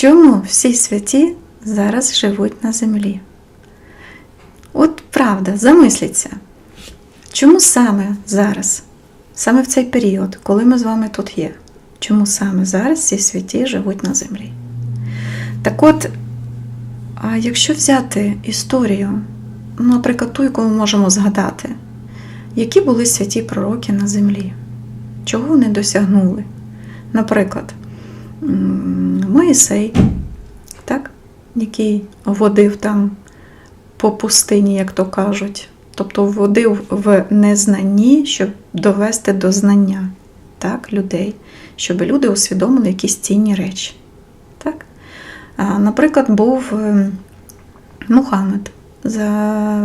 Чому всі святі зараз живуть на землі? От правда, замисліться. Чому саме зараз, саме в цей період, коли ми з вами тут є? Чому саме зараз всі святі живуть на землі? Так от, а якщо взяти історію, ну, наприклад, ту, яку ми можемо згадати, які були святі пророки на землі? Чого вони досягнули? Наприклад, Моїсей, так? який водив там по пустині, як то кажуть. Тобто водив в незнанні, щоб довести до знання так, людей, щоб люди усвідомили якісь цінні речі. Так? Наприклад, був е, Мухаммед,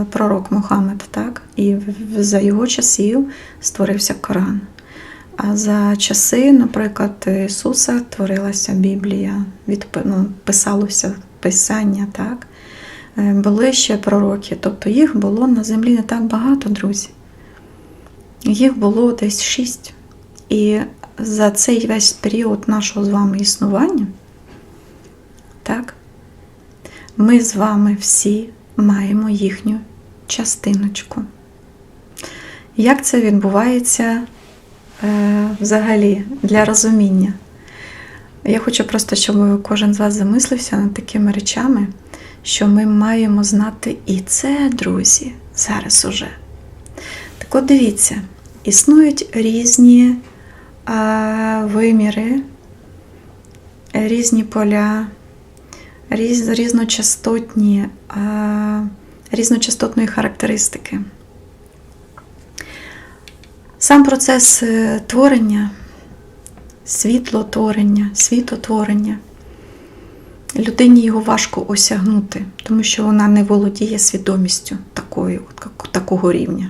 пророк Мухаммед, так? і за його часів створився Коран. А за часи, наприклад, Ісуса творилася Біблія, відп... ну, писалося Писання, так? Е, Були ще пророки, тобто їх було на землі не так багато, друзі. Їх було десь шість. І за цей весь період нашого з вами існування, так, ми з вами всі маємо їхню частиночку. Як це відбувається взагалі для розуміння? Я хочу просто, щоб кожен з вас замислився над такими речами, що ми маємо знати і це, друзі, зараз уже. Так от дивіться, існують різні а, виміри, різні поля, різ, різночастотні, а, різночастотної характеристики. Сам процес е, творення, світлотворення, світотворення. Людині його важко осягнути, тому що вона не володіє свідомістю такої, такого рівня.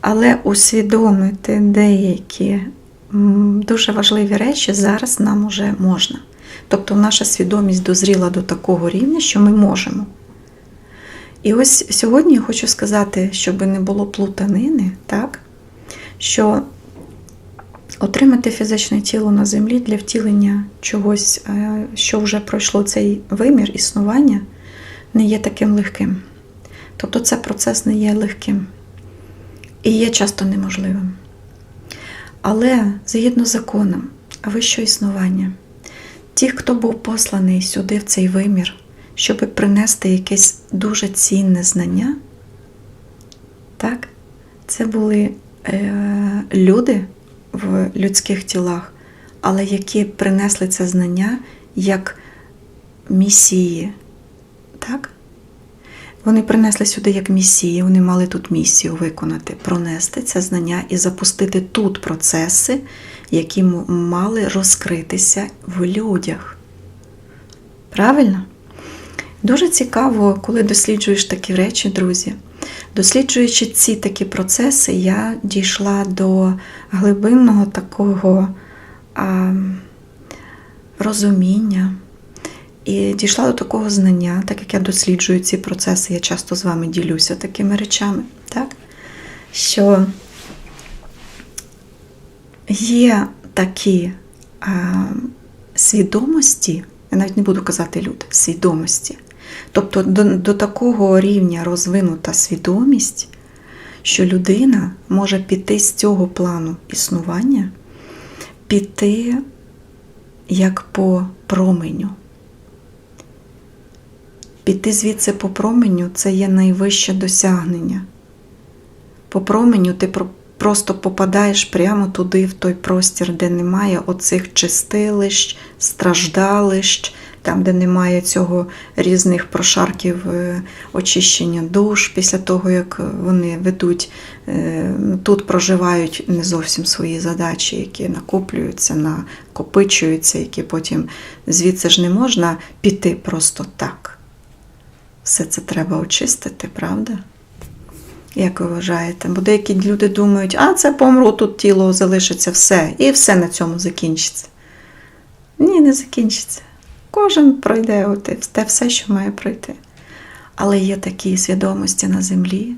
Але усвідомити деякі дуже важливі речі зараз нам уже можна. Тобто наша свідомість дозріла до такого рівня, що ми можемо. І ось сьогодні я хочу сказати, щоб не було плутанини, так? Що отримати фізичне тіло на землі для втілення чогось, е, що вже пройшло цей вимір існування, не є таким легким. Тобто це процес не є легким і є часто неможливим. Але згідно з законом вищого існування, ті, хто був посланий сюди, в цей вимір, щоб принести якесь дуже цінне знання, так, це були люди в людських тілах, але які принесли це знання як місії. Так? Вони принесли сюди як місії, вони мали тут місію виконати, пронести це знання і запустити тут процеси, які мали розкритися в людях. Правильно? Дуже цікаво, коли досліджуєш такі речі, друзі. Досліджуючи ці такі процеси, я дійшла до глибинного такого а, розуміння і дійшла до такого знання, так як я досліджую ці процеси, я часто з вами ділюся такими речами, так? що є такі а, свідомості, я навіть не буду казати люди, свідомості. Тобто до, до такого рівня розвинута свідомість, що людина може піти з цього плану існування, піти як по променю. Піти звідси по променю це є найвище досягнення. По променю ти просто попадаєш прямо туди, в той простір, де немає оцих чистилищ, страждалищ, там, де немає цього різних прошарків е, очищення душ після того, як вони ведуть, е, тут проживають не зовсім свої задачі, які накоплюються, накопичуються, які потім звідси ж не можна піти просто так. Все це треба очистити, правда? Як ви вважаєте? Бо деякі люди думають, а це помру, тут тіло залишиться все, і все на цьому закінчиться. Ні, не закінчиться. Кожен пройде те все, що має пройти. Але є такі свідомості на землі,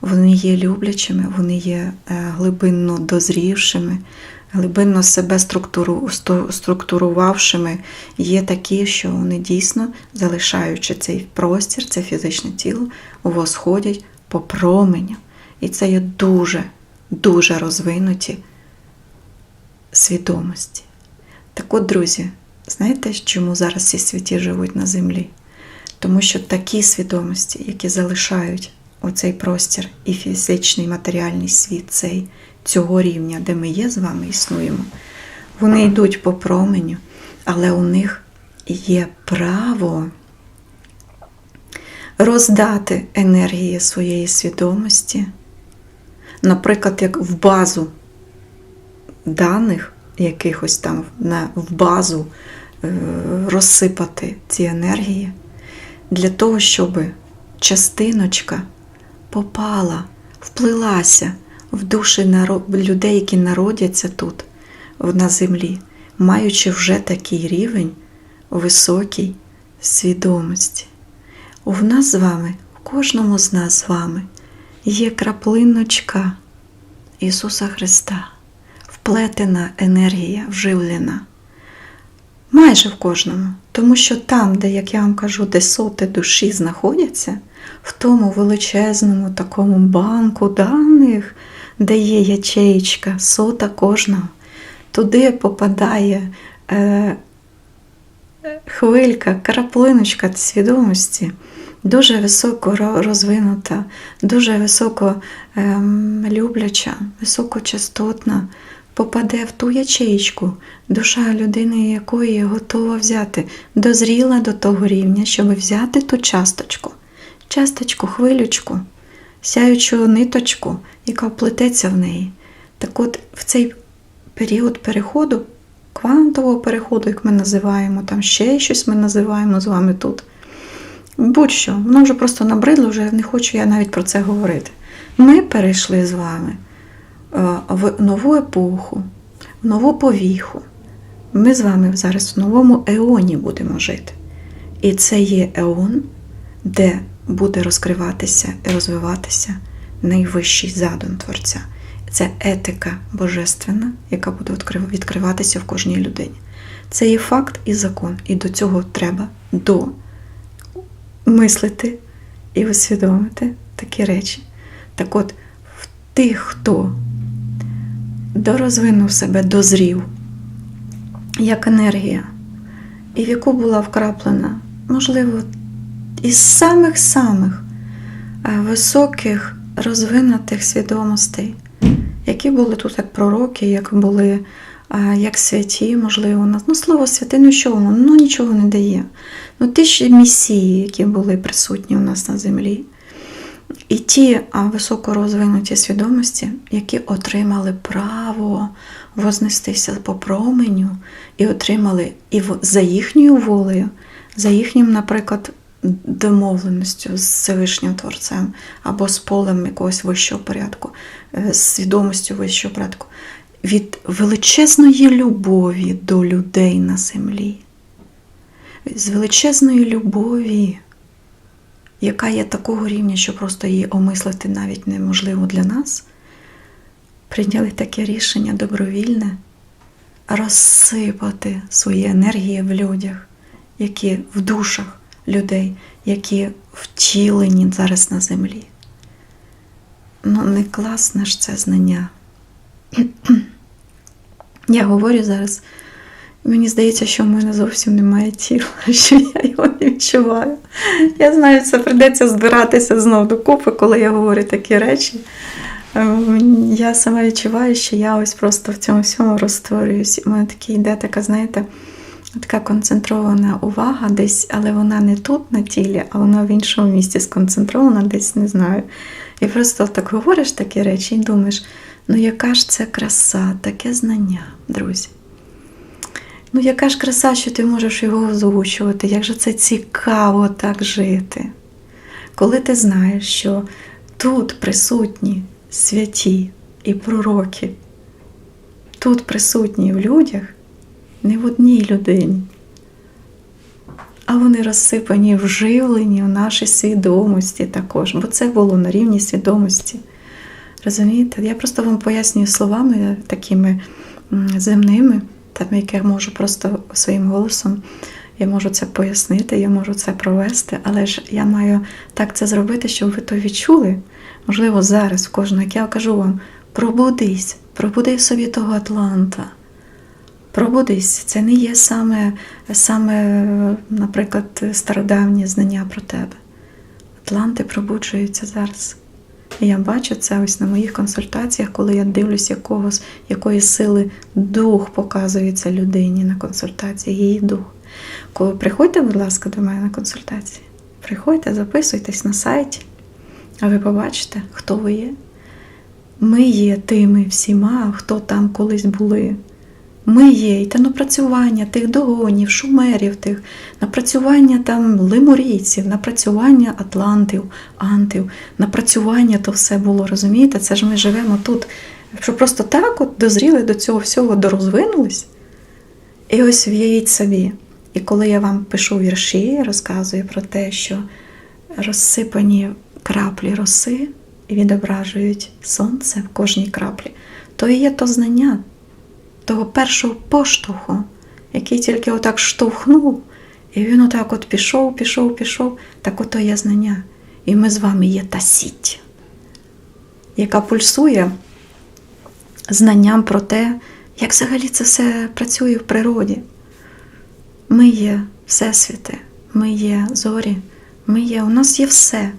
вони є люблячими, вони є е, глибинно дозрівшими, глибинно себе структуру, структурувавшими, є такі, що вони дійсно, залишаючи цей простір, це фізичне тіло, восходять по променю. І це є дуже, дуже розвинуті свідомості. Так от, друзі, знаєте, чому зараз ці святі живуть на землі? Тому що такі свідомості, які залишають оцей простір і фізичний матеріальний світ, цей цього рівня, де ми є з вами, існуємо, вони йдуть по променю, але у них є право роздати енергії своєї свідомості, наприклад, як в базу даних якихось там на, в базу е, розсипати ці енергії для того, щоб частиночка попала, вплилася в душі людей, які народяться тут, на землі, маючи вже такий рівень високій свідомості. У нас з вами, в кожному з нас з вами є краплиночка Ісуса Христа, вплетена енергія, вживлена. Майже в кожному. Тому що там, де, як я вам кажу, де соти душі знаходяться, в тому величезному такому банку даних, де є ячеїчка, сота кожного, туди попадає е, хвилька, краплиночка свідомості, дуже високо розвинута, дуже високо ем, любляча, високочастотна, попаде в ту ячеїчку, душа людини, якої готова взяти, дозріла до того рівня, щоб взяти ту часточку, часточку, хвилючку, сяючу ниточку, яка вплететься в неї. Так от в цей період переходу, квантового переходу, як ми називаємо, там ще щось ми називаємо з вами тут. Будь-що, воно вже просто набридло, вже не хочу я навіть про це говорити. Ми перейшли з вами в нову епоху, в нову повіху. Ми з вами зараз в новому еоні будемо жити. І це є еон, де буде розкриватися і розвиватися найвищий задум Творця. Це етика божественна, яка буде відкриватися в кожній людині. Це є факт і закон, і до цього треба до мислити і усвідомити такі речі. Так от, в тих, хто дорозвинув себе, дозрів, як енергія, і в яку була вкраплена, можливо, із самих-самих е, високих розвинутих свідомостей, які були тут як пророки, як були е, як святі, можливо, у нас. Ну, слово святе, ну що воно? Ну нічого не дає. Ну, ті ж місії, які були присутні у нас на землі, і ті високорозвинуті свідомості, які отримали право вознестися по променю і отримали і за їхньою волею, за їхнім, наприклад, домовленістю з Всевишнім Творцем або з полем якогось вищого порядку, е, з свідомістю вищого порядку, від величезної любові до людей на землі, з величезної любові яка є такого рівня, що просто її омислити навіть неможливо для нас, прийняли таке рішення добровільне розсипати свої енергії в людях, які в душах людей, які втілені зараз на землі. Ну, не класне ж це знання. Я говорю зараз, мені здається, що в мене зовсім немає тіла, що я його не відчуваю. Я знаю, це прийдеться збиратися знов докупи, коли я говорю такі речі. Ем, Я сама відчуваю, що я ось просто в цьому всьому розтворююсь. У мене такі йде така, знаєте, така концентрована увага десь, але вона не тут на тілі, а вона в іншому місці сконцентрована, десь не знаю. І просто так говориш такі речі і думаєш, ну яка ж це краса, таке знання, друзі. Ну, яка ж краса, що ти можеш його озвучувати, як же це цікаво так жити. Коли ти знаєш, що тут присутні святі і пророки, тут присутні в людях, не в одній людині, а вони розсипані, вживлені в нашій свідомості також, бо це було на рівні свідомості. Розумієте? Я просто вам пояснюю словами такими земними, там, як я можу просто своїм голосом, я можу це пояснити, я можу це провести, але ж я маю так це зробити, щоб ви то відчули. Можливо, зараз кожного, як я кажу вам, пробудись, пробуди собі того Атланта. Пробудись, це не є саме, саме, наприклад, стародавні знання про тебе. Атланти пробуджуються зараз. Я бачу це ось на моїх консультаціях, коли я дивлюсь якогось, якої сили дух показується людині на консультації, її дух. Коли приходьте, будь ласка, до мене на консультації. Приходьте, записуйтесь на сайті, а ви побачите, хто ви є. Ми є тими всіма, хто там колись були. Ми є і те напрацювання тих догонів, шумерів, тих, напрацювання там лемурійців, напрацювання атлантів, антів, напрацювання то все було, розумієте? Це ж ми живемо тут, що просто так от дозріли до цього всього, дорозвинулись. І ось в'явіть собі. І коли я вам пишу вірші, розказую про те, що розсипані краплі роси відображують сонце в кожній краплі, то і є то знання того першого поштовху, який тільки отак штовхнув, і він отак от пішов, пішов, пішов, так ото є знання. І ми з вами є та сіть, яка пульсує знанням про те, як взагалі це все працює в природі. Ми є всесвіти, ми є зорі, ми є, у нас є все.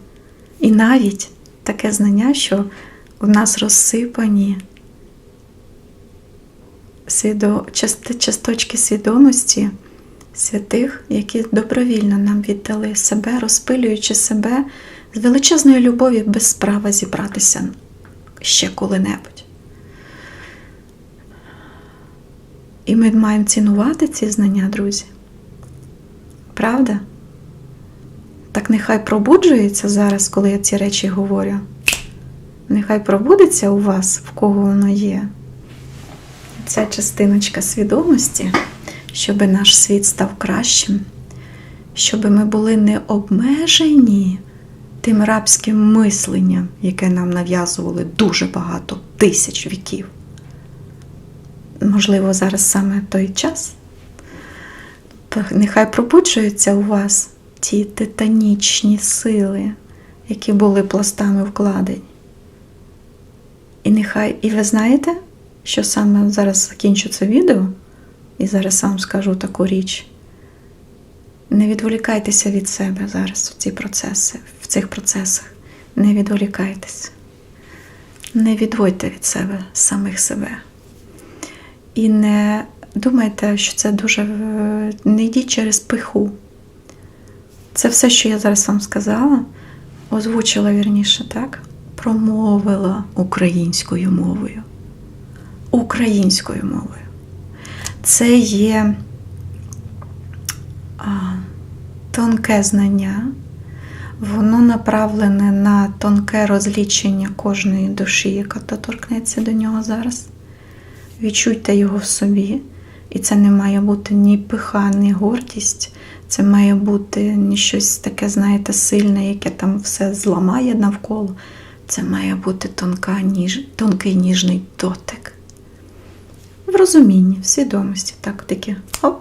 І навіть таке знання, що у нас розсипані часточки свідомості святих, які добровільно нам віддали себе, розпилюючи себе з величезної любові без права зібратися ще коли-небудь. І ми маємо цінувати ці знання, друзі. Правда? Так нехай пробуджується зараз, коли я ці речі говорю. Нехай пробудеться у вас, в кого воно є. Ця частиночка свідомості, щоб наш світ став кращим, щоб ми були не обмежені тим рабським мисленням, яке нам нав'язували дуже багато тисяч віків. Можливо, зараз саме той час. Нехай пробуджуються у вас ті титанічні сили, які були пластами вкладені. І нехай, і ви знаєте, що саме зараз закінчу це відео, і зараз вам скажу таку річ. Не відволікайтеся від себе зараз в ці процеси, в цих процесах. Не відволікайтеся. Не відводьте від себе самих себе. І не думайте, що це дуже. е, Не йдіть через пиху. Це все, що я зараз вам сказала, озвучила вірніше, так? Промовила українською мовою. Українською мовою. Це є тонке знання, воно направлене на тонке розлічення кожної душі, яка доторкнеться до нього зараз. Відчуйте його в собі. І це не має бути ні пиха, ні гордість. Це має бути не щось таке, знаєте, сильне, яке там все зламає навколо. Це має бути тонка, ніж, тонкий ніжний дотик. В розумінні, в свідомості. Так, таке оп.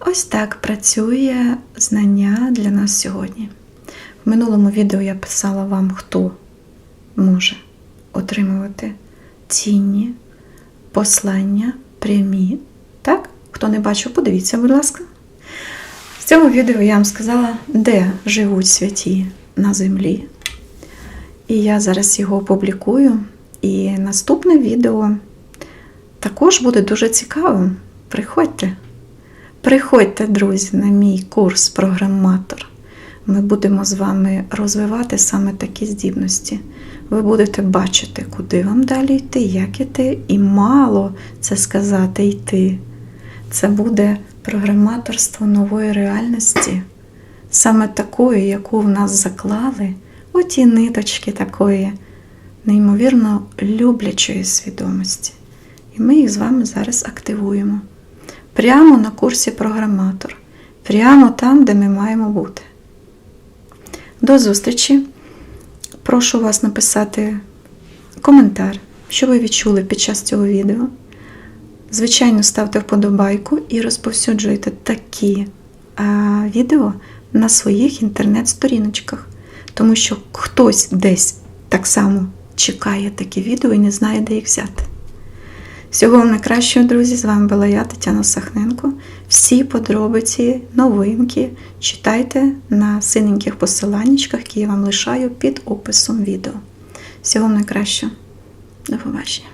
Ось так працює знання для нас сьогодні. В минулому відео я писала вам, хто може отримувати цінні послання прямі. Так? Хто не бачив, подивіться, будь ласка. В цьому відео я вам сказала, де живуть святі на землі. І я зараз його опублікую. І наступне відео також буде дуже цікавим. Приходьте. Приходьте, друзі, на мій курс програматор. Ми будемо з вами розвивати саме такі здібності. Ви будете бачити, куди вам далі йти, як іти, і мало це сказати йти. Це буде програматорство нової реальності, саме такої, яку в нас заклали, оті ниточки такої неймовірно люблячої свідомості. І ми їх з вами зараз активуємо. Прямо на курсі програматор, прямо там, де ми маємо бути. До зустрічі! Прошу вас написати коментар, що ви відчули під час цього відео. Звичайно, ставте вподобайку і розповсюджуйте такі а, відео на своїх інтернет-сторіночках, тому що хтось десь так само чекає такі відео і не знає, де їх взяти. Всього вам найкращого, друзі! З вами була я, Тетяна Сахненко. Всі подробиці, новинки читайте на синеньких посиланнячках, які я вам лишаю під описом відео. Всього вам найкращого. До побачення.